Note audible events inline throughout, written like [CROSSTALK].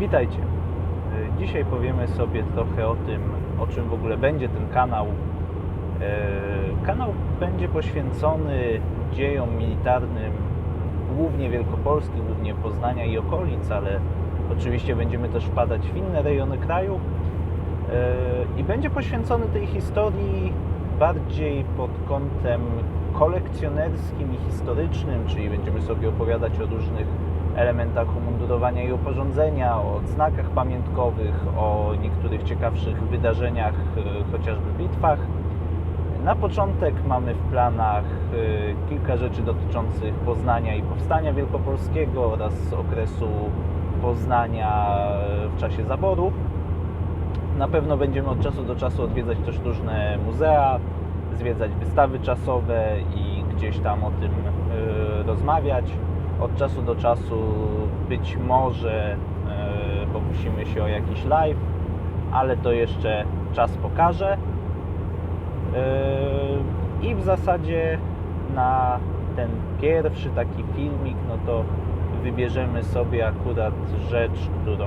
Witajcie. Y, Dzisiaj powiemy sobie trochę o tym, o czym w ogóle będzie ten kanał. Y, Kanał będzie poświęcony dziejom militarnym głównie Wielkopolski, głównie Poznania i okolic, ale oczywiście będziemy też wpadać w inne rejony kraju. Y, I będzie poświęcony tej historii bardziej pod kątem kolekcjonerskim i historycznym, czyli będziemy sobie opowiadać o różnych elementach umundurowania i oporządzenia, o odznakach pamiątkowych, o niektórych ciekawszych wydarzeniach, e, chociażby bitwach. Na początek mamy w planach e, kilka rzeczy dotyczących Poznania i powstania wielkopolskiego oraz okresu Poznania e, w czasie zaboru. Na pewno będziemy od czasu do czasu odwiedzać też różne muzea, zwiedzać wystawy czasowe i gdzieś tam o tym rozmawiać. Od czasu do czasu być może e, pokusimy się o jakiś live, ale to jeszcze czas pokaże. E, I w zasadzie na ten pierwszy taki filmik, no to wybierzemy sobie akurat rzecz, którą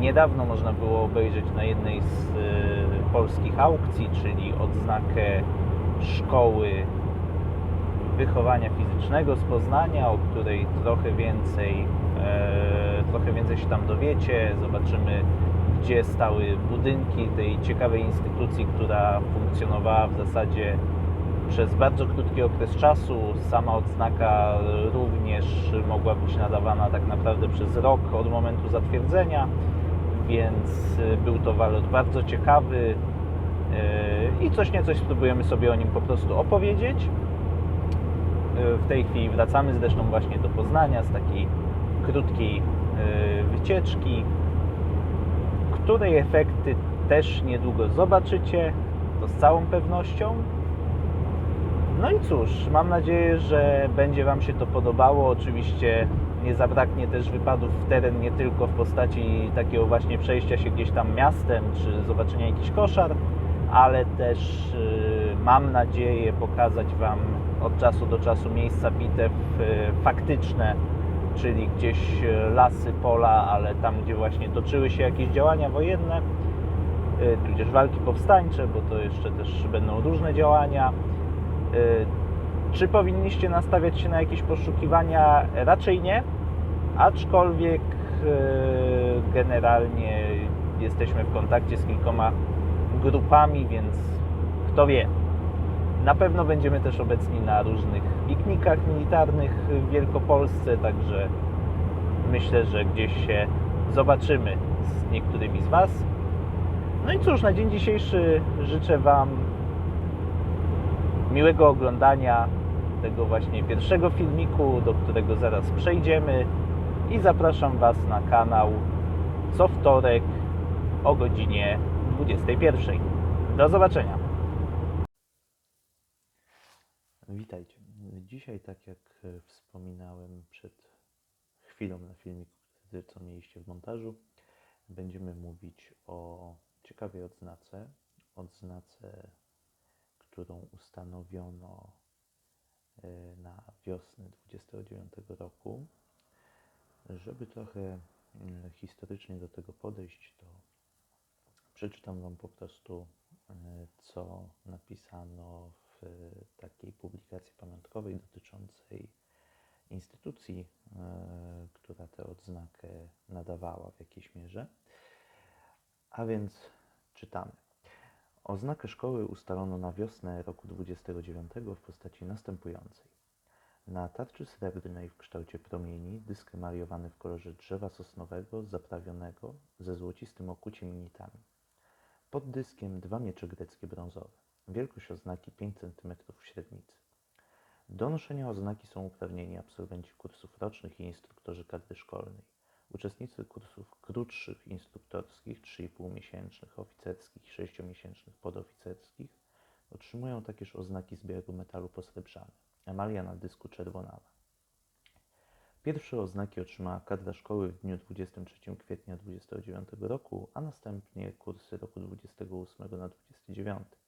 niedawno można było obejrzeć na jednej z y, polskich aukcji, czyli odznakę szkoły wychowania fizycznego z Poznania, o której trochę więcej, e, trochę więcej się tam dowiecie. Zobaczymy, gdzie stały budynki tej ciekawej instytucji, która funkcjonowała w zasadzie przez bardzo krótki okres czasu. Sama odznaka również mogła być nadawana tak naprawdę przez rok od momentu zatwierdzenia, więc y, był to walor bardzo ciekawy y, i coś niecoś spróbujemy sobie o nim po prostu opowiedzieć. Y, W tej chwili wracamy zresztą właśnie do Poznania z takiej krótkiej y, wycieczki, której efekty też niedługo zobaczycie, to z całą pewnością. No i cóż, mam nadzieję, że będzie Wam się to podobało. Oczywiście nie zabraknie też wypadów w teren, nie tylko w postaci takiego właśnie przejścia się gdzieś tam miastem, czy zobaczenia jakichś koszar, ale też y, mam nadzieję pokazać Wam od czasu do czasu miejsca bitew y, faktyczne, czyli gdzieś y, lasy, pola, ale tam, gdzie właśnie toczyły się jakieś działania wojenne, y, tudzież walki powstańcze, bo to jeszcze też będą różne działania. Czy powinniście nastawiać się na jakieś poszukiwania? Raczej nie, aczkolwiek generalnie jesteśmy w kontakcie z kilkoma grupami, więc kto wie. Na pewno będziemy też obecni na różnych piknikach militarnych w Wielkopolsce, także myślę, że gdzieś się zobaczymy z niektórymi z Was. No i cóż, na dzień dzisiejszy życzę Wam miłego oglądania tego właśnie pierwszego filmiku, do którego zaraz przejdziemy i zapraszam Was na kanał co wtorek o godzinie 21. Do zobaczenia. Witajcie. Dzisiaj, tak jak e, wspominałem przed chwilą na filmiku, co mieliście w montażu, będziemy mówić o ciekawej odznace. Odznace którą ustanowiono e, na wiosnę 29 roku. Żeby trochę mm, historycznie do tego podejść, to przeczytam Wam po prostu, e, co napisano w takiej publikacji pamiątkowej dotyczącej instytucji, e, która tę odznakę nadawała w jakiejś mierze. A więc czytamy. Oznakę szkoły ustalono na wiosnę roku 29 w postaci następującej. Na tarczy srebrnej w kształcie promieni dysk emaliowany w kolorze drzewa sosnowego zaprawionego ze złocistym okuciem i nitami. Pod dyskiem dwa miecze greckie brązowe. Wielkość oznaki 5 cm średnicy. Do noszenia oznaki są uprawnieni absolwenci kursów rocznych i instruktorzy kadry szkolnej. Uczestnicy kursów krótszych instruktorskich, 3,5 miesięcznych, oficerskich i 6-miesięcznych podoficerskich otrzymują takież oznaki z białego metalu posrebrzane. Emalia na dysku czerwonawa. Pierwsze oznaki otrzymała kadra szkoły w dniu 23 kwietnia 29 roku, a następnie kursy roku 28 na 29.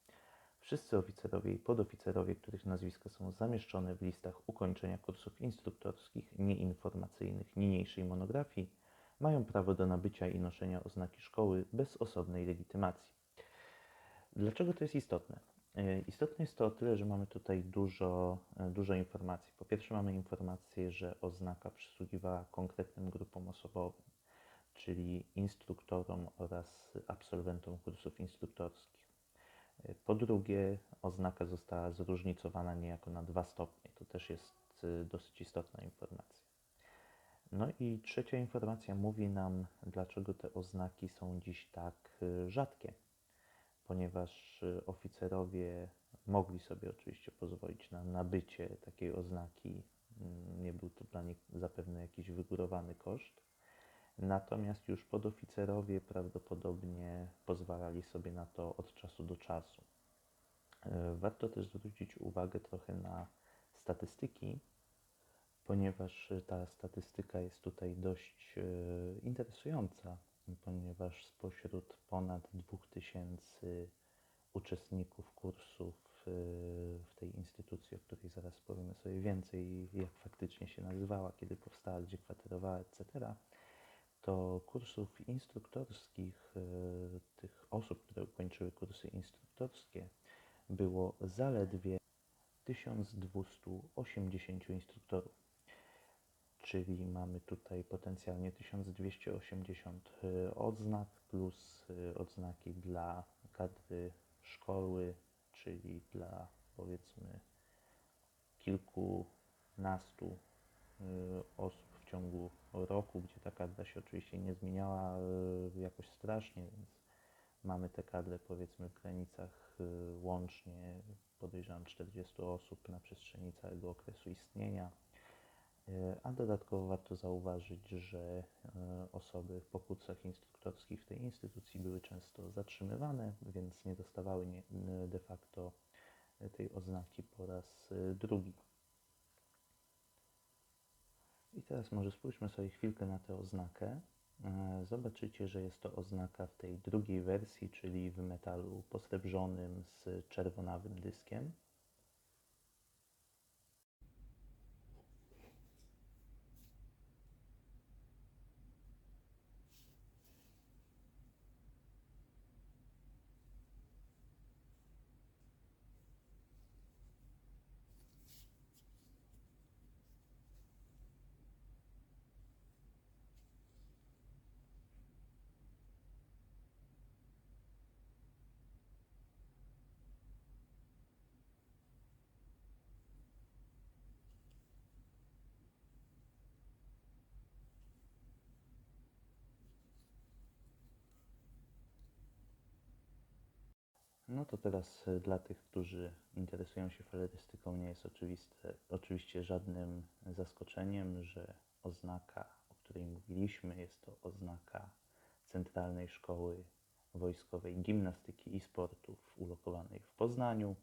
Wszyscy oficerowie i podoficerowie, których nazwiska są zamieszczone w listach ukończenia kursów instruktorskich, nieinformacyjnych niniejszej monografii, mają prawo do nabycia i noszenia oznaki szkoły bez osobnej legitymacji. Dlaczego to jest istotne? E, Istotne jest to o tyle, że mamy tutaj dużo, e, dużo informacji. Po pierwsze, mamy informację, że oznaka przysługiwała konkretnym grupom osobowym, czyli instruktorom oraz absolwentom kursów instruktorskich. Po drugie, oznaka została zróżnicowana niejako na dwa stopnie. To też jest e, dosyć istotna informacja. No i trzecia informacja mówi nam, dlaczego te oznaki są dziś tak e, rzadkie ponieważ y, oficerowie mogli sobie oczywiście pozwolić na nabycie takiej oznaki. Mm, Nie był to dla nich zapewne jakiś wygórowany koszt. Natomiast już podoficerowie prawdopodobnie pozwalali sobie na to od czasu do czasu. E, Warto też zwrócić uwagę trochę na statystyki, ponieważ ta statystyka jest tutaj dość e, interesująca, ponieważ spośród ponad 2000 uczestników kursów e, w tej instytucji, o której zaraz powiemy sobie więcej, jak faktycznie się nazywała, kiedy powstała, gdzie kwaterowała, etc., to kursów instruktorskich, e, tych osób, które ukończyły kursy instruktorskie, było zaledwie 1280 instruktorów. Czyli mamy tutaj potencjalnie 1280 y, odznak plus y, odznaki dla kadry szkoły, czyli dla powiedzmy kilkunastu osób ciągu roku, gdzie ta kadra się oczywiście nie zmieniała jakoś strasznie, więc mamy tę kadrę powiedzmy w granicach łącznie podejrzewam 40 osób na przestrzeni całego okresu istnienia. E, A dodatkowo warto zauważyć, że e, osoby po kursach instruktorskich w tej instytucji były często zatrzymywane, więc nie dostawały de facto tej oznaki po raz e, drugi. I teraz może spójrzmy sobie chwilkę na tę oznakę. Zobaczycie, że jest to oznaka w tej drugiej wersji, czyli w metalu posrebrzonym z czerwonawym dyskiem. No to teraz e, dla tych, którzy interesują się falerystyką, nie jest oczywiste, oczywiście żadnym zaskoczeniem, że oznaka, o której mówiliśmy, jest to oznaka Centralnej Szkoły Wojskowej Gimnastyki i Sportów ulokowanej w Poznaniu.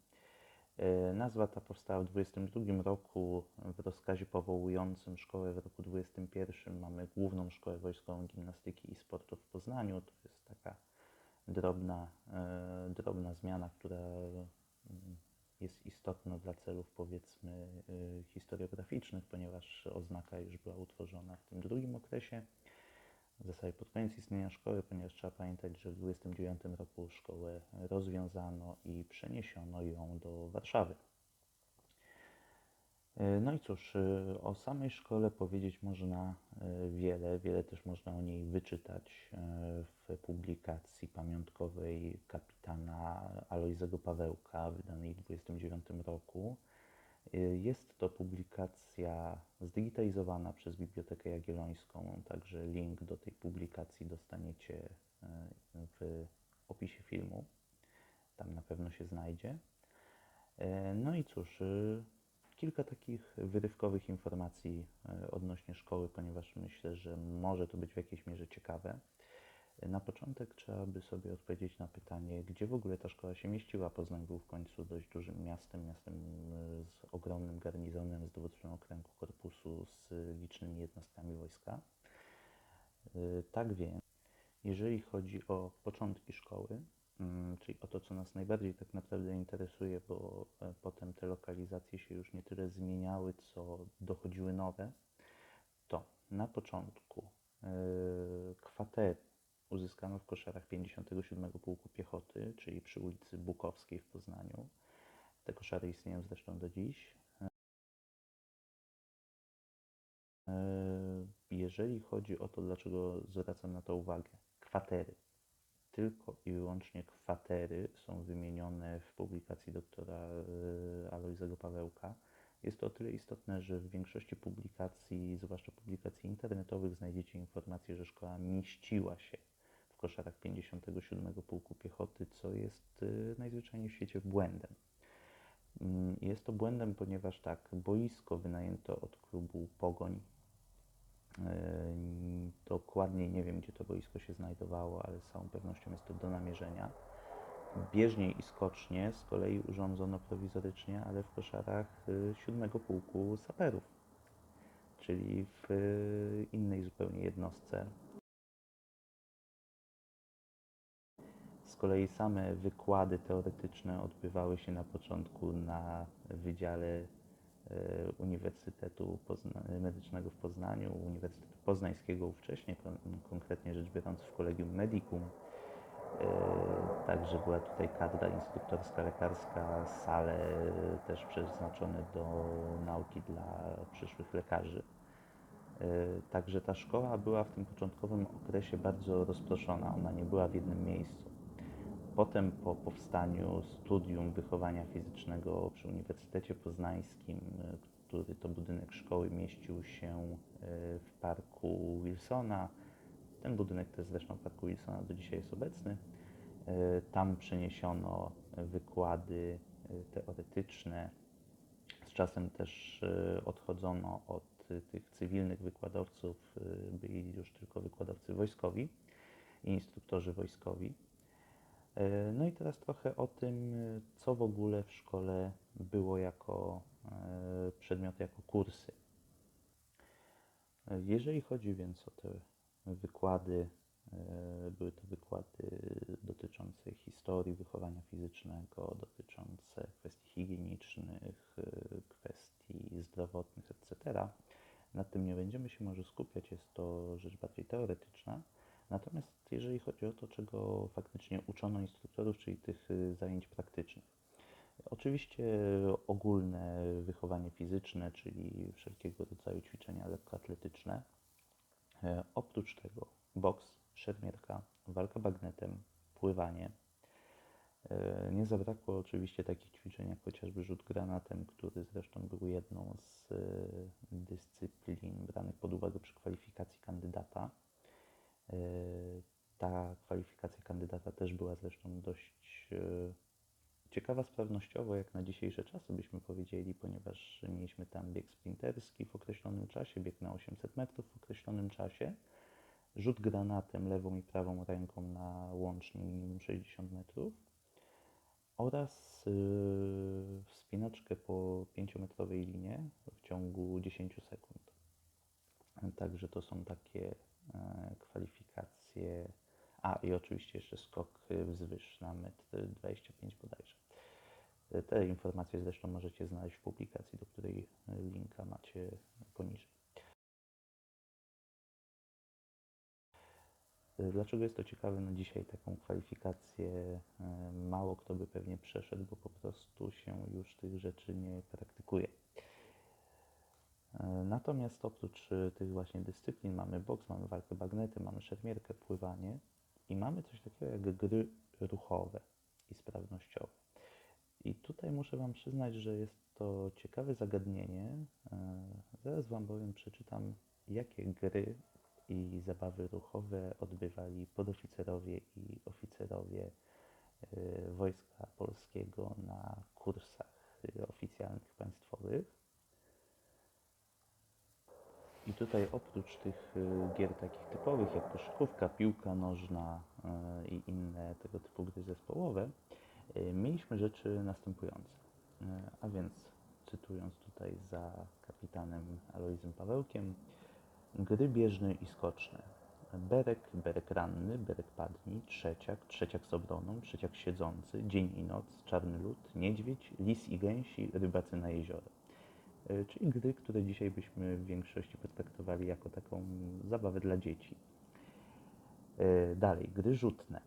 E, Nazwa ta powstała w 22 roku w rozkazie powołującym szkołę w roku 21 mamy Główną Szkołę Wojskową Gimnastyki i Sportu w Poznaniu. To jest taka drobna, drobna zmiana, która mm, jest istotna dla celów powiedzmy e, historiograficznych, ponieważ oznaka już była utworzona w tym drugim okresie, w zasadzie pod koniec istnienia szkoły, ponieważ trzeba pamiętać, że w 29 roku szkołę rozwiązano i przeniesiono ją do Warszawy. E, No i cóż, e, o samej szkole powiedzieć można e, wiele, wiele też można o niej wyczytać w publikacji pamiątkowej kapitana Alojzego Pawełka, wydanej w 29 roku. Jest to publikacja zdigitalizowana przez Bibliotekę Jagiellońską, także link do tej publikacji dostaniecie w opisie filmu. Tam na pewno się znajdzie. No i cóż, kilka takich wyrywkowych informacji e, odnośnie szkoły, ponieważ myślę, że może to być w jakiejś mierze ciekawe. Na początek trzeba by sobie odpowiedzieć na pytanie, gdzie w ogóle ta szkoła się mieściła. Poznań był w końcu dość dużym miastem, miastem e, z ogromnym garnizonem, z dowódcą okręgu korpusu, z licznymi jednostkami wojska. E, Tak więc, jeżeli chodzi o początki szkoły, czyli o to, co nas najbardziej tak naprawdę interesuje, bo e, potem te lokalizacje się już nie tyle zmieniały, co dochodziły nowe, to na początku e, kwatery uzyskano w koszarach 57 Pułku Piechoty, czyli przy ulicy Bukowskiej w Poznaniu. Te koszary istnieją zresztą do dziś. E, Jeżeli chodzi o to, dlaczego zwracam na to uwagę, kwatery. Tylko i wyłącznie kwatery są wymienione w publikacji doktora e, Alojzego Pawełka. Jest to o tyle istotne, że w większości publikacji, zwłaszcza publikacji internetowych, znajdziecie informację, że szkoła mieściła się w koszarach 57 Pułku Piechoty, co jest e, najzwyczajniej w świecie błędem. Mm, Jest to błędem, ponieważ tak, boisko wynajęto od klubu Pogoń. E, Dokładnie nie wiem, gdzie to boisko się znajdowało, ale z całą pewnością jest to do namierzenia. Bieżnie i skocznie z kolei urządzono prowizorycznie, ale w koszarach y, siódmego pułku saperów, czyli w y, innej zupełnie jednostce. Z kolei same wykłady teoretyczne odbywały się na początku na Wydziale e, Uniwersytetu Pozna- Medycznego w Poznaniu, Uniwersytetu Poznańskiego ówcześnie, kon- konkretnie rzecz biorąc w Collegium Medicum. E, Także była tutaj kadra instruktorska, lekarska, sale też przeznaczone do nauki dla przyszłych lekarzy. E, Także ta szkoła była w tym początkowym okresie bardzo rozproszona, ona nie była w jednym miejscu. Potem po powstaniu studium wychowania fizycznego przy Uniwersytecie Poznańskim, który to budynek szkoły mieścił się e, w parku Wilsona, ten budynek też zresztą parku Wilsona do dzisiaj jest obecny. E, Tam przeniesiono wykłady e, teoretyczne. Z czasem też odchodzono od tych cywilnych wykładowców, byli już tylko wykładowcy wojskowi i instruktorzy wojskowi. E, No i teraz trochę o tym, co w ogóle w szkole było jako e, przedmioty, jako kursy. E, Jeżeli chodzi więc o te wykłady, były to wykłady dotyczące historii wychowania fizycznego, dotyczące kwestii higienicznych, kwestii zdrowotnych, etc. Nad tym nie będziemy się może skupiać, jest to rzecz bardziej teoretyczna. O to, czego faktycznie uczono instruktorów, czyli tych y, zajęć praktycznych. Oczywiście ogólne wychowanie fizyczne, czyli wszelkiego rodzaju ćwiczenia lekkoatletyczne. E, Oprócz tego boks, szermierka, walka bagnetem, pływanie. E, Nie zabrakło oczywiście takich ćwiczeń jak chociażby rzut granatem, który zresztą był jedną z e, dyscyplin branych pod uwagę przy kwalifikacji kandydata. E, Ta kwalifikacja kandydata też była zresztą dość e, ciekawa sprawnościowo, jak na dzisiejsze czasy byśmy powiedzieli, ponieważ mieliśmy tam bieg sprinterski w określonym czasie, bieg na 800 metrów w określonym czasie, rzut granatem lewą i prawą ręką na łącznie minimum 60 metrów oraz yy, wspinaczkę po 5-metrowej linie w ciągu 10 sekund. Także to są takie e, kwalifikacje. A i oczywiście jeszcze skok y, wzwyż na metr 25 bodajże. Te informacje zresztą możecie znaleźć w publikacji, do której e, linka macie poniżej. E, Dlaczego jest to ciekawe? No dzisiaj taką kwalifikację e, mało kto by pewnie przeszedł, bo po prostu się już tych rzeczy nie praktykuje. Natomiast oprócz tych właśnie dyscyplin mamy boks, mamy walkę bagnetem, mamy szermierkę, pływanie i mamy coś takiego jak gry ruchowe i sprawnościowe. I tutaj muszę Wam przyznać, że jest to ciekawe zagadnienie. E, Zaraz Wam bowiem przeczytam, jakie gry i zabawy ruchowe odbywali podoficerowie i oficerowie e, Wojska Polskiego na kursach e, oficjalnych państwowych. I tutaj oprócz tych gier takich typowych jak koszykówka, piłka nożna i inne tego typu gry zespołowe, mieliśmy rzeczy następujące. Y, A więc cytując tutaj za kapitanem Alojzem Pawełkiem, gry bieżne i skoczne. Berek, berek ranny, berek padni, trzeciak, trzeciak z obroną, trzeciak siedzący, dzień i noc, czarny lód, niedźwiedź, lis i gęsi, rybacy na jeziorze. e, czyli gry, które dzisiaj byśmy w większości potraktowali jako taką zabawę dla dzieci. Dalej, gry rzutne.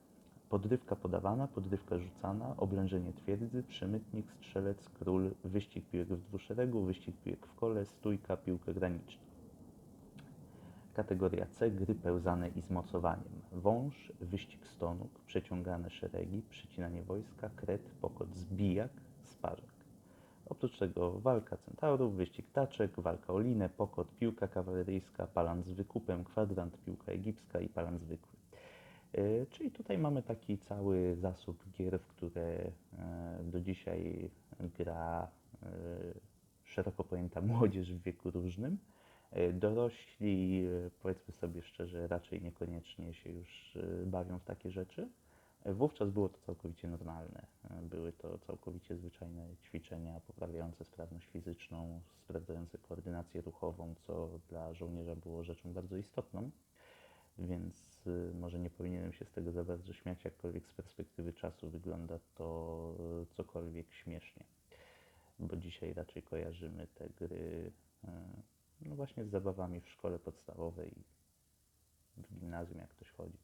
Podrywka podawana, podrywka rzucana, oblężenie twierdzy, przemytnik, strzelec, król, wyścig piłek w dwuszeregu, wyścig piłek w kole, stójka, piłka graniczna. Kategoria C. Gry pełzane i z mocowaniem. Wąż, wyścig stonóg, przeciągane szeregi, przycinanie wojska, kret, pokot, zbijak, sparzak. Oprócz tego walka centaurów, wyścig taczek, walka o linę, pokot, piłka kawaleryjska, palan z wykupem, kwadrant, piłka egipska i palan zwykły. E, Czyli tutaj mamy taki cały zasób gier, w które e, do dzisiaj gra e, szeroko pojęta [LAUGHS] młodzież w wieku różnym. Dorośli, powiedzmy sobie szczerze, raczej niekoniecznie się już bawią w takie rzeczy. Wówczas było to całkowicie normalne. Były to całkowicie zwyczajne ćwiczenia poprawiające sprawność fizyczną, sprawdzające koordynację ruchową, co dla żołnierza było rzeczą bardzo istotną. Więc y, może nie powinienem się z tego za bardzo śmiać, jakkolwiek z perspektywy czasu wygląda to y, cokolwiek śmiesznie. Bo dzisiaj raczej kojarzymy te gry y, no właśnie z zabawami w szkole podstawowej, w gimnazjum, jak ktoś chodzi.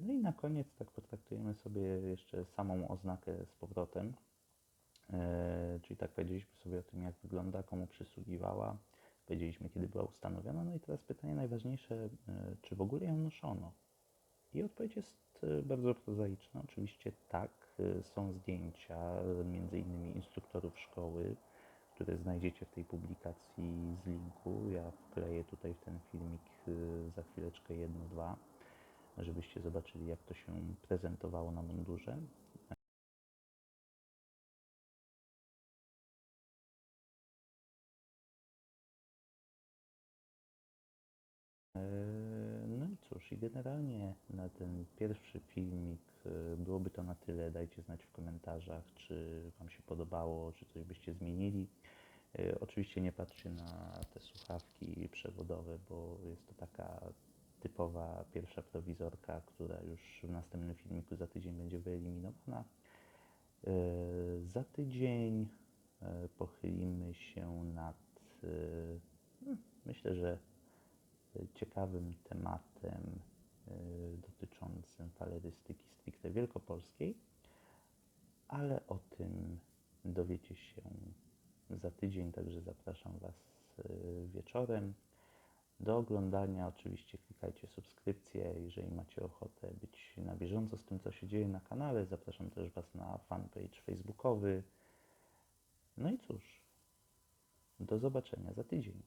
No i na koniec tak potraktujemy sobie jeszcze samą oznakę z powrotem. Czyli tak powiedzieliśmy sobie o tym, jak wygląda, komu przysługiwała, powiedzieliśmy, kiedy była ustanowiona. No i teraz pytanie najważniejsze, e, czy w ogóle ją noszono? I odpowiedź jest e, bardzo prozaiczna. Oczywiście tak, e, są zdjęcia, między innymi instruktorów szkoły, które znajdziecie w tej publikacji z linku. Ja wkleję tutaj w ten filmik za chwileczkę jedno, dwa, żebyście zobaczyli, jak to się prezentowało na mundurze. No i cóż, i generalnie na ten pierwszy filmik e, byłoby to na tyle. Dajcie znać w komentarzach, czy Wam się podobało, czy coś byście zmienili. E, Oczywiście nie patrzcie na te słuchawki przewodowe, bo jest to taka typowa pierwsza prowizorka, która już w następnym filmiku za tydzień będzie wyeliminowana. E, Za tydzień pochylimy się nad, hmm, myślę, że ciekawym tematem e, dotyczącym falerystyki stricte wielkopolskiej, ale o tym dowiecie się za tydzień, także zapraszam Was e, wieczorem. Do oglądania oczywiście klikajcie subskrypcję, jeżeli macie ochotę być na bieżąco z tym, co się dzieje na kanale. Zapraszam też Was na fanpage facebookowy. No i cóż, do zobaczenia za tydzień.